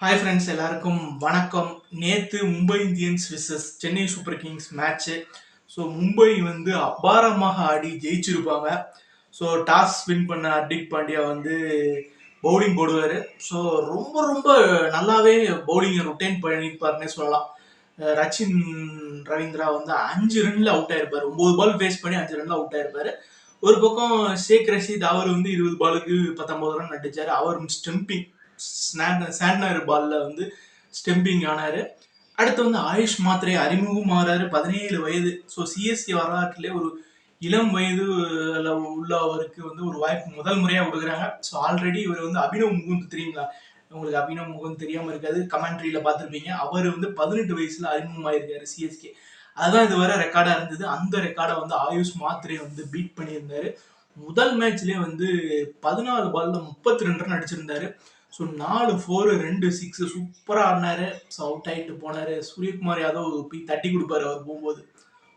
Hi friends எல்லாருக்கும் வணக்கம். நேற்று Mumbai Indians versus Chennai super kings match so Mumbai வந்து அபாரமாக ஆடி ஜெயிச்சிருப்பாங்க. ஸோ டாஸ் வின் பண்ண ஹர்திக் பாண்டியா வந்து பவுலிங் போடுவார். ஸோ ரொம்ப ரொம்ப நல்லாவே பவுலிங்கை ரொட்டேன் பண்ணியிருப்பாருன்னே சொல்லலாம். ரச்சின் ரவீந்திரா வந்து அஞ்சு ரன்ல அவுட் ஆயிருப்பார். ஒம்பது பால் ஃபேஸ் பண்ணி அஞ்சு ரன்ல அவுட் ஆயிருப்பார். ஒரு பக்கம் ஷேக் ரஷீத் அவர் வந்து இருபது பாலுக்கு பத்தொம்பது ரன் அடித்தார் அவர் ஸ்டெம்பிங் சாண்ட்னர் பால்ல வந்து ஸ்டெம்பிங் ஆனாரு. அடுத்து வந்து ஆயுஷ் மாத்திரை அறிமுகம் ஆறாரு பதினேழு வயது. ஸோ சிஎஸ்சி வரலாற்றிலே ஒரு இளம் வயது உள்ளவருக்கு வந்து ஒரு வாய்ப்பு முதல் முறையாக கொடுக்குறாங்க. ஸோ ஆல்ரெடி இவர் வந்து அபினவ் முகுந்த் தெரியுங்களா? உங்களுக்கு அபினவ் முகுந்த் தெரியாமல் இருக்காது. கமெண்ட்ரியில் பார்த்துருப்பீங்க. அவர் வந்து பதினெட்டு வயசில் அறிமுகமாயிருக்காரு சிஎஸ்கே அதுதான் இதுவரை ரெக்கார்டாக இருந்தது. அந்த ரெக்கார்டை வந்து ஆயுஷ் மாத்திரை வந்து பீட் பண்ணியிருந்தாரு. முதல் மேட்ச்லேயே வந்து பதினாலு பால்ல முப்பத்தி ரெண்டு ரன் அடிச்சிருந்தாரு. ஸோ நாலு ஃபோரு ரெண்டு சிக்ஸ் சூப்பராக ஆடினாரு. ஸோ அவுட் ஆகிட்டு போனார். சூரியகுமார் யாதவ் போய் தட்டி கொடுப்பாரு அவர் போகும்போது.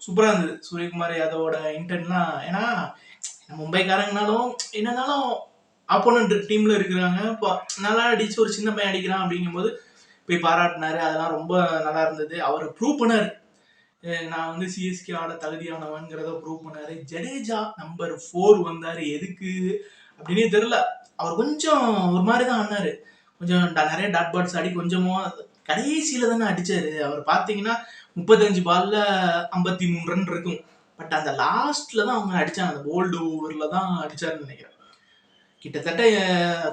சூப்பராக இருந்தது. சூரியகுமார் யாதவோட இன்டென்ட்லாம் ஏன்னா மும்பைக்காரங்கனாலும் என்னன்னாலும் ஆப்போனண்ட் டீமில் இருக்கிறாங்க. இப்போ நல்லா அடிச்சு ஒரு சின்ன பையன் அடிக்கிறான் அப்படிங்கும்போது போய் பாராட்டினாரு. அதெல்லாம் ரொம்ப நல்லா இருந்தது. அவர் ப்ரூவ் பண்ணார். நான் வந்து சிஎஸ்கே ஆட தகுதியானவன்கிறத ப்ரூவ் பண்ணார். ஜடேஜா நம்பர் ஃபோர் வந்தார். எதுக்கு? அப்படின்னே தெரியல. அவர் கொஞ்சம் ஒரு மாதிரி தான் ஆடினாரு கொஞ்சம் நிறைய டாட் பாட்ஸ் ஆடி கொஞ்சமாக கடைசியில தானே அடிச்சாரு. அவர் பார்த்தீங்கன்னா முப்பத்தஞ்சு பால்ல ஐம்பத்தி மூணு ரன் இருக்கும். பட் அந்த லாஸ்ட்ல தான் அவங்க அடிச்சாங்க. அந்த போல்டு ஓவர்ல தான் அடிச்சாருன்னு நினைக்கிறேன். கிட்டத்தட்ட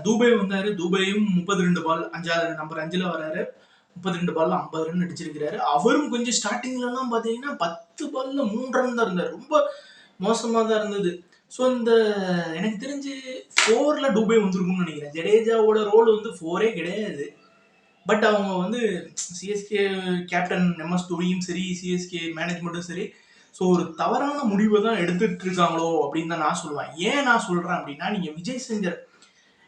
தூபை வந்தாரு. தூபையும் முப்பத்தி ரெண்டு பால் அஞ்சாவது நம்பர் அஞ்சுல வராரு. முப்பத்தி ரெண்டு பால்ல ஐம்பது ரன் அடிச்சிருக்கிறாரு. அவரும் கொஞ்சம் ஸ்டார்டிங்லலாம் பார்த்தீங்கன்னா பத்து பால்ல மூணு ரன் தான் இருந்தார். ரொம்ப மோசமாக தான் இருந்தது. ஸோ இந்த எனக்கு தெரிஞ்சு ஃபோரில் டூபே வந்திருக்கும்னு நினைக்கிறேன். ஜடேஜாவோட ரோல் வந்து ஃபோரே கிடையாது. பட் அவங்க வந்து சிஎஸ்கே கேப்டன் எம்எஸ் தோனியும் சரி சிஎஸ்கே மேனேஜ்மெண்ட்டும் சரி ஸோ ஒரு தவறான முடிவை தான் எடுத்துட்டு இருக்காங்களோ அப்படின்னு தான் நான் சொல்லுவேன். ஏன் நான் சொல்கிறேன் அப்படின்னா நீங்கள் விஜய் சங்கர்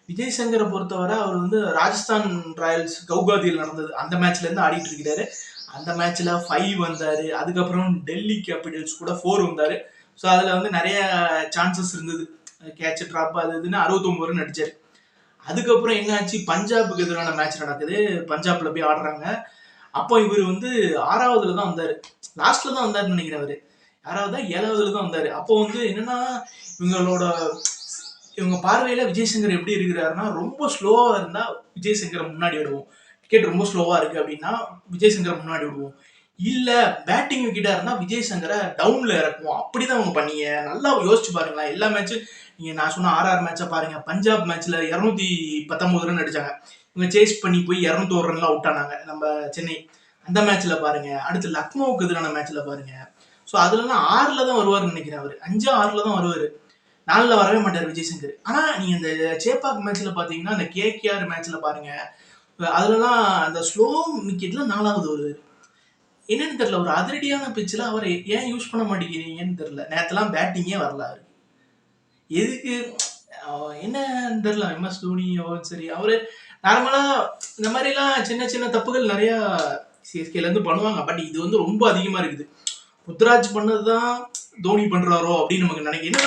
விஜய் சங்கரை பொறுத்தவரை அவர் வந்து ராஜஸ்தான் ராயல்ஸ் கவுகாதியில் நடந்தது. அந்த மேட்ச்லேருந்து ஆடிட்டு இருக்கிறாரு. அந்த மேட்ச்சில் ஃபைவ் வந்தார். அதுக்கப்புறம் டெல்லி கேபிட்டல்ஸ் கூட ஃபோர் வந்தார். ஸோ அதில் வந்து நிறைய சான்சஸ் இருந்தது. கேட்ச் ட்ராப் அது இதுன்னு அறுபத்தொம்பது ரன் நடித்தார் அதுக்கப்புறம் என்னாச்சு? பஞ்சாபுக்கு எதிரான மேட்ச் நடக்குது. பஞ்சாப்ல போய் ஆடுறாங்க. அப்போ இவர் வந்து ஆறாவதுல தான் வந்தார். லாஸ்ட்ல தான் வந்தார்னு நினைக்கிறேன் அவர். யாராவது? தான் ஏழாவதுல தான் வந்தார். அப்போ வந்து என்னன்னா இவங்களோட இவங்க பார்வையில விஜய் சங்கர் எப்படி இருக்கிறாருன்னா ரொம்ப ஸ்லோவா இருந்தா விஜயசங்கரை முன்னாடி விடுவோம். கிரிக்கெட் ரொம்ப ஸ்லோவா இருக்கு அப்படின்னா விஜயசங்கரை முன்னாடி விடுவோம். இல்ல பேட்டிங் விக்கெட்டா இருந்தா விஜய் சங்கரை டவுன்ல இறக்குவோம். அப்படிதான் அவங்க பண்ணீங்க. நல்லா யோசிச்சு பாருங்களேன். எல்லா மேட்சும் நீங்க நான் சொன்ன ஆர்ஆர் மேட்சை பாருங்க. பஞ்சாப் மேட்ச்ல இரநூத்தி பத்தொன்பது ரன் அடிச்சாங்க. இவங்க சேஸ் பண்ணி போய் இரநூத்தோரு ரன்ல அவுட் ஆனாங்க. நம்ம சென்னை. அந்த மேட்ச்ல பாருங்க. அடுத்து லக்னோவுக்கு எதிரான மேட்ச்ல பாருங்க. ஸோ அதுலலாம் ஆறுல தான் வருவார்னு நினைக்கிறேன் அவர். அஞ்சு ஆறுல தான் வருவார். நாலில் வரவே மாட்டார் விஜய் சங்கர் ஆனால் நீங்க இந்த சேப்பாக் மேட்ச்ல பார்த்தீங்கன்னா அந்த கேகேஆர் மேட்ச்ல பாருங்க. அதுலலாம் அந்த ஸ்லோ விக்கெட்ல நாலாவது வருவார். என்னன்னு தெரியல ஒரு அதிரடியான பிச்சில் அவரை ஏன் யூஸ் பண்ண மாட்டேங்கிறீங்கன்னு தெரியல. நேரத்தெல்லாம் பேட்டிங்கே வரல அவர் எதுக்கு? என்னன்னு தெரில எம்எஸ் தோனியோ சரி. அவர் நார்மலாக இந்த மாதிரிலாம் சின்ன சின்ன தப்புகள் நிறையா சிஎஸ்கேலேருந்து பண்ணுவாங்க. பட் இது வந்து ரொம்ப அதிகமாக இருக்குது. முத்ராஜ் பண்ணது தான் தோனி பண்ணுறாரோ அப்படின்னு நமக்கு நினைக்க என்ன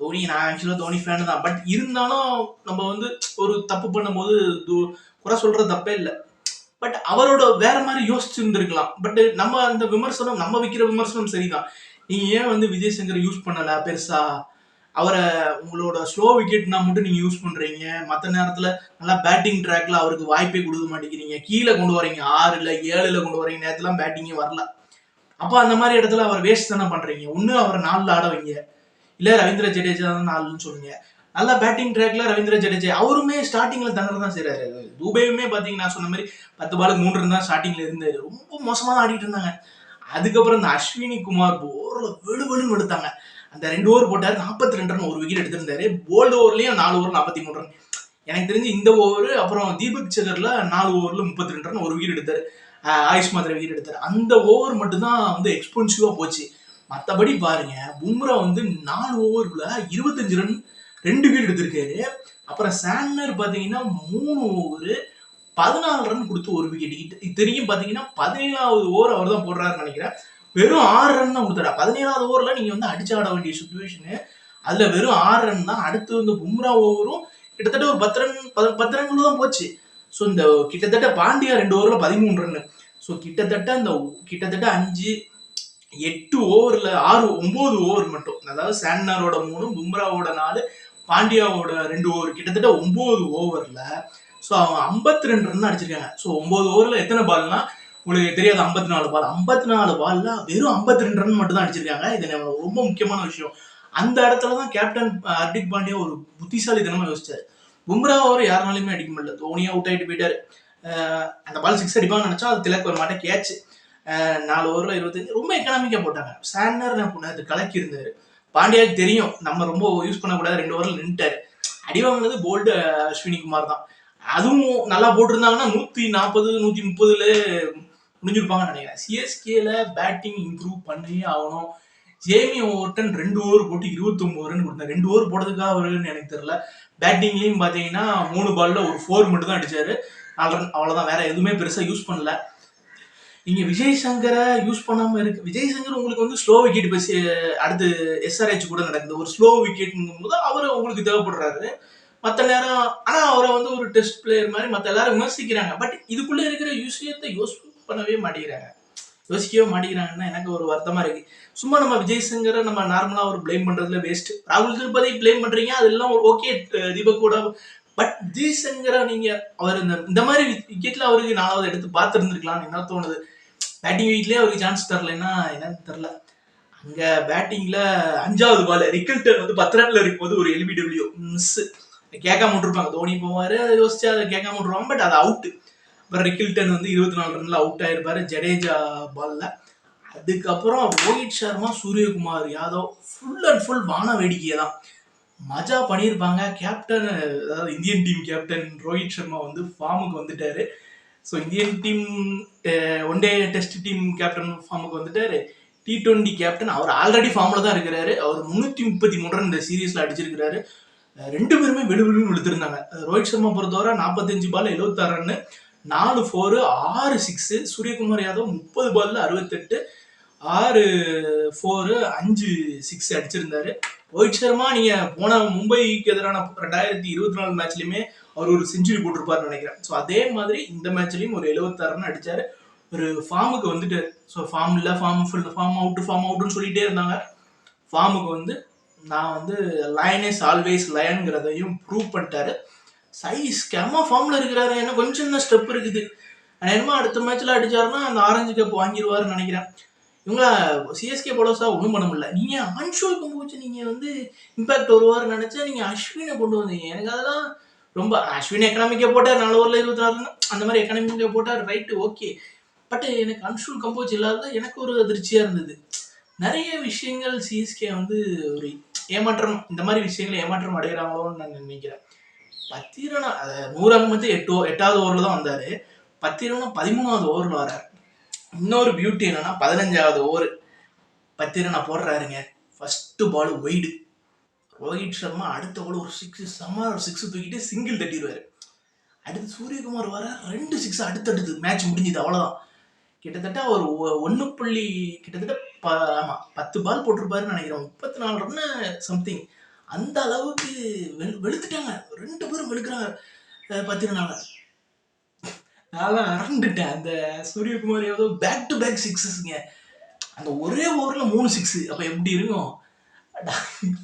தோனி நான் ஆக்சுவலாக தோனி ஃபேன் தான். பட் இருந்தாலும் நம்ம வந்து ஒரு தப்பு பண்ணும்போது குறை சொல்கிற தப்பே இல்லை. பட் அவரோட வேற மாதிரி யோசிச்சு இருந்திருக்கலாம். பட் நம்ம அந்த விமர்சனம் நம்ம வைக்கிற விமர்சனம் சரிதான். நீங்க ஏன் வந்து விஜய் சங்கர் யூஸ் பண்ணல பெருசா? அவரை உங்களோட ஸ்லோ விக்கெட்னா மட்டும் நீங்க யூஸ் பண்றீங்க. மற்ற நேரத்துல நல்லா பேட்டிங் ட்ராக்ல அவருக்கு வாய்ப்பே கொடுக்க மாட்டேங்கிறீங்க. கீழே கொண்டு வரீங்க ஆறுல ஏழுல கொண்டு வரீங்க நேரத்துல பேட்டிங்கே வரல. அப்போ அந்த மாதிரி இடத்துல அவர் வேஸ்ட் தானே பண்றீங்க? ஒன்னு அவரை நாலுல ஆட வைங்க. இல்ல ரவீந்திர ஜடேஜா தான் நாலுன்னு சொல்லுங்க. நல்லா பேட்டிங் ட்ராக்ல ரவீந்திர ஜடேஜா. அவருமே ஸ்டார்டிங்ல தங்கற தான் செய்யறாரு துபையுமே பாத்தீங்கன்னா நான் சொன்ன மாதிரி பத்து பாலுக்கு மூன்று தான் ஸ்டார்டிங்ல இருந்தாரு. ரொம்ப மோசமா தான் ஆடிட்டு இருந்தாங்க. அதுக்கப்புறம் இந்த அஸ்வினி குமார் போர்ல வெளு வெளுன்னு எடுத்தாங்க. அந்த ரெண்டு ஓவர் போட்டாரு. நாற்பத்தி ரெண்டு ரன் ஒரு விக்கெட் எடுத்திருந்தாரு. போல்டு ஓவர்லயும் நாலு ஓவர் நாற்பத்தி மூணு ரன் எனக்கு தெரிஞ்சு இந்த ஓவர் அப்புறம் தீபக் சகர்ல நாலு ஓவர்ல முப்பத்தி ரெண்டு ரன் ஒரு விக்கெட் எடுத்தாரு. ஆயுஷ் மாத்திரை விக்கெட் எடுத்தாரு. அந்த ஓவர் மட்டும்தான் வந்து எக்ஸ்பென்சிவா போச்சு. மற்றபடி பாருங்க பும்ரா வந்து நாலு ஓவர்ல இருபத்தஞ்சு ரன் ரெண்டு விக்கெட் எடுத்திருக்காரு அப்புறம் சாண்டர் பார்த்தீங்கன்னா மூணு ஓவர் பதினாலு ரன் கொடுத்து ஒரு விக்கெட் இத்தனைக்கும் பார்த்தீங்கன்னா பதினேழாவது ஓவர் அவர் தான் போடுறாருன்னு நினைக்கிறேன். வெறும் ஆறு ரன் தான் கொடுத்தாரு. பதினேழாவது ஓவரில் நீங்கள் வந்து அடிச்சு ஆட வேண்டிய சுச்சுவேஷனு அதில் வெறும் ஆறு ரன் தான். அடுத்து வந்து பும்ரா ஓவரும் கிட்டத்தட்ட ஒரு பத்து ரன் பத்து ரன்குள்ள தான் போச்சு. ஸோ இந்த கிட்டத்தட்ட பாண்டியா ரெண்டு ஓவரில் பதிமூணு ரன் ஸோ கிட்டத்தட்ட அந்த கிட்டத்தட்ட அஞ்சு எட்டு ஓவரில் ஆறு ஒம்பது ஓவர் மட்டும். அதாவது சாண்ட்னரோட மூணு பும்ராவோட நாலு பாண்டியாவோட ரெண்டு ஓவர் கிட்டத்தட்ட ஒன்பது ஓவரில் ஸோ அவன் ஐம்பத்தி ரெண்டு ரன் அடிச்சிருக்காங்க. ஸோ ஒம்பது ஓவரில் எத்தனை பால்னா உங்களுக்கு தெரியாது ஐம்பத்தி நாலு பால் ஐம்பத்தி நாலு பால்ல வெறும் ஐம்பத்தி ரெண்டு ரன் மட்டும் தான் அடிச்சிருக்காங்க. இது ரொம்ப முக்கியமான விஷயம். அந்த இடத்துல தான் கேப்டன் ஹர்திக் பாண்டியா ஒரு புத்திசாலி தினமா யோசிச்சார். பும்ரா ஓவர் யாருனாலுமே அடிக்க முடியல. தோனியா அவுட் ஆகிட்டு போயிட்டார். அந்த பால் சிக்ஸ் அடிப்பான்னு நினச்சா அது திலக் வர மாட்டேன் கேட்ச். நாலு ஓவரில் இருபத்தஞ்சு ரொம்ப எக்கனாமிக்காக போட்டாங்க. சாண்டர் அது கலக்கி இருந்தார். பாண்டியாவுக்கு தெரியும். நம்ம ரொம்ப யூஸ் பண்ணக்கூடாது. ரெண்டு ஓவரில் நின்ட்டாரு அடி வாங்கினது போல்டு அஸ்வினி குமார் தான். அதுவும் நல்லா போட்டிருந்தாங்கன்னா நூற்றி நாற்பது நூற்றி முப்பதுல முடிஞ்சிருப்பாங்கன்னு நினைக்கிறேன். சிஎஸ்கேல பேட்டிங் இம்ப்ரூவ் பண்ணியே ஆகணும். ஜேமி ஓவர்டன் ரெண்டு ஓவர் போட்டு இருபத்தொம்பது ரன் கொடுத்தாரு. ரெண்டு ஓவர் போடுறதுக்காக வருன்னு எனக்கு தெரியல. பேட்டிங்லேயும் பார்த்தீங்கன்னா மூணு பாலில் ஒரு ஃபோர் மட்டும் தான் அடித்தார் நாலு ரன் அவ்வளோதான் வேற எதுவுமே பெருசாக யூஸ் பண்ணல. நீங்க விஜய் சங்கரை யூஸ் பண்ணாம இருக்கு விஜய் சங்கர் உங்களுக்கு வந்து ஸ்லோ விக்கெட் பஸ் அடுத்து எஸ்ஆர்ஹெச் கூட நடக்குது. ஒரு ஸ்லோ விக்கெட்ங்கும் போது அவர் உங்களுக்கு தேவைப்படுறாரு. மற்ற நேரம் ஆனா அவரை வந்து ஒரு டெஸ்ட் பிளேயர் மாதிரி மற்ற எல்லாரும் விமர்சிக்கிறாங்க. பட் இதுக்குள்ள இருக்கிற விஷயத்தை யோசி பண்ணவே மாட்டேங்கிறாங்க. யோசிக்கவே மாட்டேங்கிறாங்கன்னா எனக்கு ஒரு வருத்தமா இருக்கு. சும்மா நம்ம விஜய் சங்கரை நம்ம நார்மலா ஒரு பிளேம் பண்றதுல வேஸ்ட் ராகுல் திருப்பதி ப்ளேம் பண்றீங்க அதெல்லாம் ஓகே தீபக் கூட பட் விஜய் நீங்க அவர் இந்த இந்த மாதிரி விக்கெட்ல அவருக்கு நாலாவது எடுத்து பார்த்துருந்துருக்கலாம்னு என்ன தோணுது? பேட்டிங் வீட்லயே அவருக்கு சான்ஸ் தரலைன்னா என்னன்னு தெரில அங்க பேட்டிங்ல அஞ்சாவது பால் ரிக்கல்டன் வந்து பத்து ரன்ல இருக்கும்போது ஒரு எல்பிடபிள்யூ மிஸ் கேட்காம விட்டுருப்பாங்க. தோனி போவாரு அதை யோசிச்சு அதை கேட்காம விட்டுருவாங்க. பட் அது அவுட் அப்புறம் ரிக்கில்டன் வந்து இருபத்தி நாலு ரன்ல அவுட் ஆயிருப்பாரு ஜடேஜா பால்ல அதுக்கப்புறம் Rohit Sharma Suryakumar Yadav full and full வான வேடிக்கையை தான் மஜா பண்ணியிருப்பாங்க. கேப்டன் அதாவது Indian team captain Rohit Sharma வந்து ஃபார்முக்கு வந்துட்டாரு. So Indian team one day test team captain ஃபார்முக்கு வந்துட்டாரு. டி ட்வெண்ட்டி கேப்டன் அவர் ஆல்ரெடி ஃபார்மில் தான் இருக்கிறாரு. அவர் முந்நூற்றி முப்பத்தி மூணு ரன் இந்த சீரீஸில் அடிச்சிருக்கிறாரு. ரெண்டு பேருமே வெடுவெடுன்னு இழுத்துருந்தாங்க ரோஹித் சர்மா பொறுத்தவரை நாற்பத்தஞ்சு பால் எழுபத்தாறு ரன்னு நாலு ஃபோரு ஆறு சிக்ஸு சூரியகுமார் யாதவ் முப்பது பாலில் அறுபத்தெட்டு ஆறு ஃபோரு அஞ்சு சிக்ஸ் அடிச்சிருந்தாரு. ரோஹித் சர்மா நீங்க போன மும்பைக்கு எதிரான ரெண்டாயிரத்தி இருபத்தி நாலு மேட்ச்லயுமே அவர் ஒரு செஞ்சுரி போட்டிருப்பாருன்னு நினைக்கிறேன். ஸோ அதே மாதிரி இந்த மேட்ச்லயும் ஒரு எழுபத்தாறு ரன் அடிச்சாரு. ஒரு ஃபார்முக்கு வந்துட்டு ஸோ ஃபார்ம் இல்லை form full form out form அவுட்னு சொல்லிட்டே இருந்தாங்க. ஃபார்முக்கு வந்து நான் வந்து லயன் இஸ் ஆல்வேஸ் லயன்ங்கிறதையும் ப்ரூவ் பண்ணிட்டாரு சைஸ் கெம ஃபார்மில் இருக்கிறாரு. ஏன்னா கொஞ்சம் தான் ஸ்டெப் இருக்குது. என்னமோ அடுத்த மேட்ச்ல அடிச்சாருன்னா அந்த ஆரஞ்சு கப் வாங்கிடுவாருன்னு நினைக்கிறேன். இவங்களா சிஎஸ்கே போலோஸா ஒன்றும் பண்ண முடியல. நீங்க அன்ஷோல் கொண்டு நீங்க வந்து இம்பாக்ட் வருவாருன்னு நினைச்சா நீங்க அஸ்வினை கொண்டு வந்தீங்க. எனக்கு அதெல்லாம் ரொம்ப அஸ்வின் எக்கனாமிக்கே போட்டார் நாலு ஓவரில் இருபத்தி நாலு அந்த மாதிரி எக்கனாமிக்கே போட்டார் ரைட்டு ஓகே பட் எனக்கு அன்ஷுல் கம்போஜ் இல்லாத எனக்கு ஒரு அதிர்ச்சியாக இருந்தது. நிறைய விஷயங்கள் சிஎஸ்கே வந்து ஒரு ஏமாற்றம் இந்த மாதிரி விஷயங்கள் ஏமாற்றம் அடைகிறாங்களோன்னு நான் நினைக்கிறேன். பத்திரனா நூறு வந்து எட்டு எட்டாவது ஓவரில் தான் வந்தார். பத்திரனா பதிமூணாவது ஓவரில் வரார். இன்னொரு பியூட்டி என்னன்னா பதினஞ்சாவது over Pathirana போடுறாருங்க. First ball wide Rohit Sharma அடுத்த பால் ஒரு சிக்ஸ் செம்ம ஒரு சிக்ஸ் தூக்கிட்டு சிங்கிள் தட்டிடுவார். அடுத்து சூரியகுமார் வர ரெண்டு சிக்ஸ் அடுத்தடுத்து மேட்ச் முடிஞ்சுது அவ்வளோதான் கிட்டத்தட்ட ஒரு ஒன்று புள்ளி கிட்டத்தட்ட ப ஆமாம் பத்து பால் போட்டிருப்பாருன்னு நினைக்கிறேன். முப்பத்தி நாலு ரன்னு சம்திங் அந்த அளவுக்கு வெளு வெளுத்துட்டாங்க. ரெண்டு பேரும் வெளுக்கிறாங்க பத்திரனால. நான் அரண்டுட்டேன். அந்த சூரியகுமார் ஏதோ பேக் டு பேக் சிக்ஸஸ்ங்க அந்த ஒரே ஓவரில் மூணு சிக்ஸு அப்போ எப்படி இருக்கும்?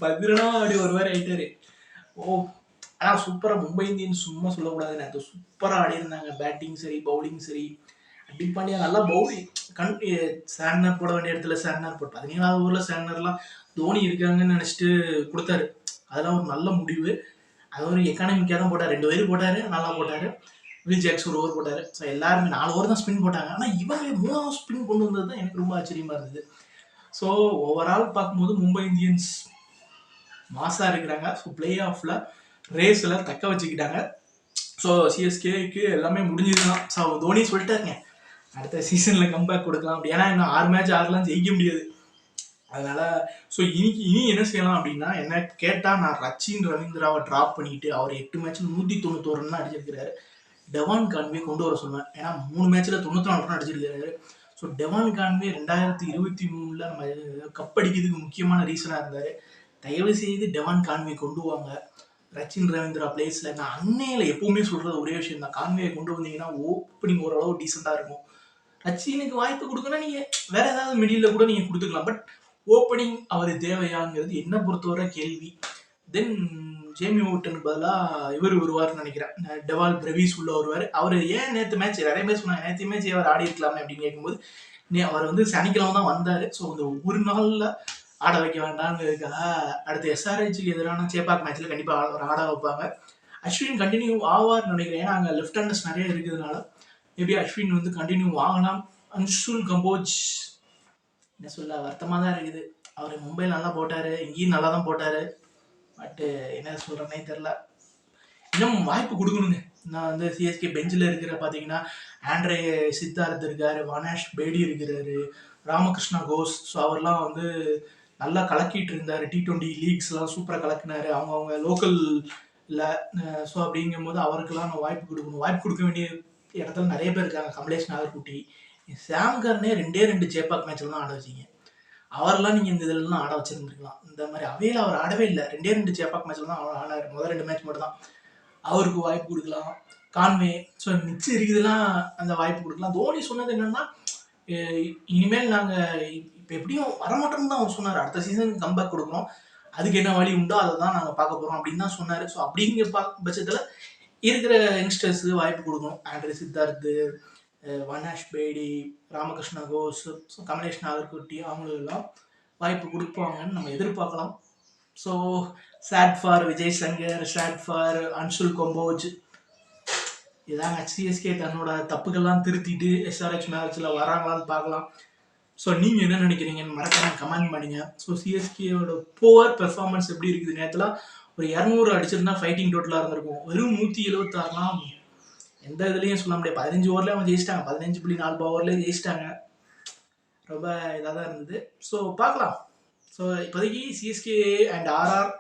பதினா அப்படி ஒரு மாதிரி ஆயிட்டாரு. ஓ ஆனால் சூப்பராக மும்பை இந்தியன்ஸ் சும்மா சொல்லக்கூடாதுன்னு. அது சூப்பராக ஆடி இருந்தாங்க. பேட்டிங் சரி பவுலிங் சரி. அப்படி பாண்டியா நல்லா பவுலிங் கண் சேனர் போட வேண்டிய இடத்துல சேனர் போட்டு. பதினேழாவது ஊரில் சேனர்லாம் தோனி இருக்காங்கன்னு நினச்சிட்டு கொடுத்தாரு. அதெல்லாம் ஒரு நல்ல முடிவு. அது ஒரு எக்கானமிக்காக தான் போட்டார். ரெண்டு பேரும் போட்டார் நல்லா போட்டார். வில் ஜாக்ஸ் ஒரு ஓவர் போட்டார். ஸோ எல்லாருமே நாலு ஓவர் தான் ஸ்பின் போட்டாங்க. ஆனால் இவங்க மூணாவது ஸ்பின் கொண்டு வந்தது தான் எனக்கு ரொம்ப ஆச்சரியமா இருந்தது. ஸோ ஓவரால் பார்க்கும்போது மும்பை இந்தியன்ஸ் மாசாக இருக்கிறாங்க. ஸோ பிளே ஆஃபில் ரேஸில் தக்க வச்சுக்கிட்டாங்க. ஸோ சிஎஸ்கேக்கு எல்லாமே முடிஞ்சதுதான் ஸோ தோனி சொல்லிட்டாருங்க. அடுத்த சீசனில் கம்பேக் கொடுக்கலாம் அப்படி. ஏன்னா இன்னும் ஆறு மேட்ச் ஆறுலாம் ஜெயிக்க முடியாது. அதனால ஸோ இனி இனி என்ன செய்யலாம் அப்படின்னா என்ன கேட்டால் நான் ரச்சின் ரவீந்திராவை ட்ராப் பண்ணிட்டு அவர் எட்டு மேட்ச்சில் நூற்றி தொண்ணூத்தோரு ரன் அடிச்சிருக்கிறாரு. டெவான் கான்வே கொண்டு வர சொல்லுவேன் ஏன்னா மூணு மேட்ச்சில் தொண்ணூற்றி நாலு ரன் அடிச்சிருக்காரு. ஸோ டெவான் கான்வே ரெண்டாயிரத்தி இருபத்தி மூணில் நம்ம கப் அடிக்கிறதுக்கு முக்கியமான ரீசனாக இருந்தார். தயவு செய்து டெவான் கான்வே கொண்டு வாங்க. ரச்சின் ரவீந்திரா பிளேஸில் நான் அன்னையில் எப்பவுமே சொல்கிறது ஒரே விஷயம் தான். கான்வேயை கொண்டு வந்தீங்கன்னா ஓப்பனிங் ஓரளவு டீசெண்டாக இருக்கும். ரச்சினுக்கு வாய்ப்பு கொடுக்கணும் நீங்கள் வேற ஏதாவது மிடியில் கூட நீங்கள் கொடுத்துக்கலாம். பட் ஓப்பனிங் அவர் தேவையாங்கிறது என்ன பொறுத்தவரை கேள்வி. தென் ஜேமி ஓட்டனுக்கு பதிலாக இவர் வருவார்னு நினைக்கிறேன். டெவால் பிரவீஸ் உள்ள வருவார். அவர் ஏன் நேற்று மேட்ச் நிறைய பேர் சொன்னாங்க நேற்று மேட்ச் அவர் ஆடி இருக்கலாமே அப்படின்னு கேட்கும்போது நீ அவர் வந்து சனிக்கிழமை தான் வந்தார். ஸோ அந்த ஒரு நாளில் ஆட வைக்க வேண்டாங்கிறதுக்காக அடுத்த எஸ்ஆர்ஹெச்சுக்கு எதிரான சேப்பாக் மேட்ச்சில் கண்டிப்பாக அவர் ஆட வைப்பாங்க. அஸ்வின் கண்டினியூ ஆவார்னு நினைக்கிறேன். ஏன்னா அங்கே லெஃப்ட் ஹேண்டர்ஸ் நிறைய இருக்கிறதுனால. மேபி அஸ்வின் வந்து கண்டினியூ வாங்கலாம் அன்ஷுல் கம்போஜ் என்ன சொல்ல வருத்தமாக தான் இருக்குது. அவர் மும்பையில் நல்லா போட்டார். இங்கேயும் நல்லா தான் போட்டார். பட்டு என்ன சொல்கிறேன்னே தெரில இன்னும் வாய்ப்பு கொடுக்கணுங்க. நான் வந்து சிஎஸ்கே பெஞ்சில் இருக்கிற பார்த்தீங்கன்னா ஆண்ட்ரே சித்தார்த் இருக்கார் வனாஷ் பேடி இருக்கிறாரு ராமகிருஷ்ணா கோஸ் ஸோ அவர்லாம் வந்து நல்லா கலக்கிட்டு இருந்தார். டி ட்வெண்ட்டி லீக்ஸ்லாம் சூப்பராக கலக்கினார். அவங்க அவங்க லோக்கல் இல்லை ஸோ அப்படிங்கும்போது அவருக்கெல்லாம் நான் வாய்ப்பு கொடுக்கணும். வாய்ப்பு கொடுக்க வேண்டிய இடத்துல நிறைய பேர் இருக்காங்க. கமலேஷ் நாகர்குட்டி. சாம்கர்னே ரெண்டே ரெண்டு ஜேபாக் மேட்ச்சில் தான் ஆட வச்சிங்க அவரெல்லாம் நீங்கள் இந்த இதுலலாம் ஆட வச்சிருந்துருக்கலாம். இந்த மாதிரி அவையில் அவர் ஆடவே இல்லை. ரெண்டே ரெண்டு சேப்பாக் மேட்ச்சில் தான் அவர் ஆனார். முதல் ரெண்டு மேட்ச் மட்டும் தான். அவருக்கு வாய்ப்பு கொடுக்கலாம். கான்வே ஸோ மிச்சம் இருக்குதுலாம் அந்த வாய்ப்பு கொடுக்கலாம். தோனி சொன்னது என்னென்னா இனிமேல் நாங்கள் இப்போ எப்படியும் வரமாட்டோம்னு தான் அவர் சொன்னார். அடுத்த சீசன் கம்பேக் கொடுக்குறோம் அதுக்கு என்ன வழி உண்டோ அதை தான் நாங்கள் பார்க்க போகிறோம் அப்படின்னு தான் சொன்னார். ஸோ அப்படிங்கிற பா பட்சத்தில் இருக்கிற யங்ஸ்டர்ஸுக்கு வாய்ப்பு கொடுக்கணும். ஆண்ட்ரி சித்தார்த்து வனாஷ் பேடி ராமகிருஷ்ண கோஸ் ஸோ கமலேஷ் நாகர்குட்டி அவங்களுக்கெல்லாம் வாய்ப்பு கொடுப்பாங்கன்னு நம்ம எதிர்பார்க்கலாம். So sad for Vijay Shankar sad for Anshul Kamboj இதாங்க சிஎஸ்கே தன்னோட தப்புகள்லாம் திருத்திட்டு எஸ்ஆர்ஹெச் மேட்ச்சில் வராங்களான்னு பார்க்கலாம். ஸோ நீங்கள் என்ன நினைக்கிறீங்கன்னு மறக்காம கமெண்ட் பண்ணுங்க. ஸோ சிஎஸ்கேயோட புவர் பெர்ஃபார்மன்ஸ் எப்படி இருக்குது? நேரத்தில் ஒரு இரநூறு அடிச்சிருந்தா ஃபைட்டிங் டோட்டலாக இருந்திருக்கும். வெறும் நூற்றி எழுபத்தாறுலாம் எந்த இதுலேயும் சொல்ல முடியாது. பதினஞ்சு ஓவர்லேயே அவங்க ஜெயிச்சிட்டாங்க. பதினஞ்சு புள்ளி நாலு ஓவர்லேயே ஜெயிச்சிட்டாங்க. ரொம்ப இதாக தான் இருந்தது. ஸோ பார்க்கலாம். ஸோ இப்போதைக்கு சிஎஸ்கே அண்ட் ஆர்ஆர்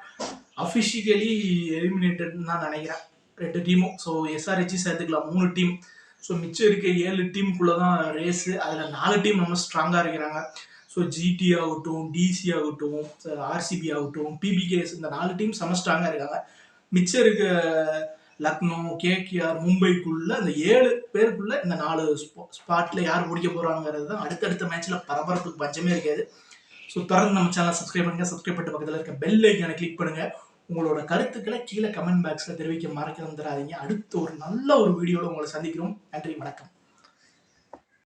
அஃபிஷியலி எலிமினேட்டட்னு தான் நினைக்கிறேன். ரெண்டு டீமும் ஸோ எஸ்ஆர்ஹெச்சி சேர்த்துக்கலாம். மூணு டீம் ஸோ மிச்சம் இருக்க ஏழு டீமுக்குள்ளே தான் ரேஸு அதில் நாலு டீம் ரொம்ப ஸ்ட்ராங்காக இருக்கிறாங்க. ஸோ ஜிடி ஆகட்டும் டிசி ஆகட்டும் ஆர்சிபி ஆகட்டும் பிபிகேஎஸ் இந்த நாலு டீம் செம ஸ்ட்ராங்காக இருக்காங்க. மிச்சம் இருக்க லக்னோ கேகேஆர் மும்பைக்குள்ள அந்த ஏழு பேருக்குள்ள இந்த நாலு ஸ்பாட்ல யார் முடிக்க போறாங்கிறது தான் அடுத்தடுத்த மேட்ச்ல பரபரப்புக்கு பஞ்சமே இருக்காது. ஸோ தொடர்ந்து நம்ம சேனல் சப்ஸ்கிரைப் பண்ணுங்க. சப்ஸ்கிரைப் பண்ணிட்டு பக்கத்தில் இருக்க பெல் ஐக்கானை கிளிக் பண்ணுங்க. உங்களோட கருத்துக்களை கீழே கமெண்ட் பாக்ஸில் தெரிவிக்க மறக்க வந்துடாதீங்க அடுத்த ஒரு நல்ல ஒரு வீடியோவில் உங்களை சந்திக்கிறோம். நன்றி வணக்கம்.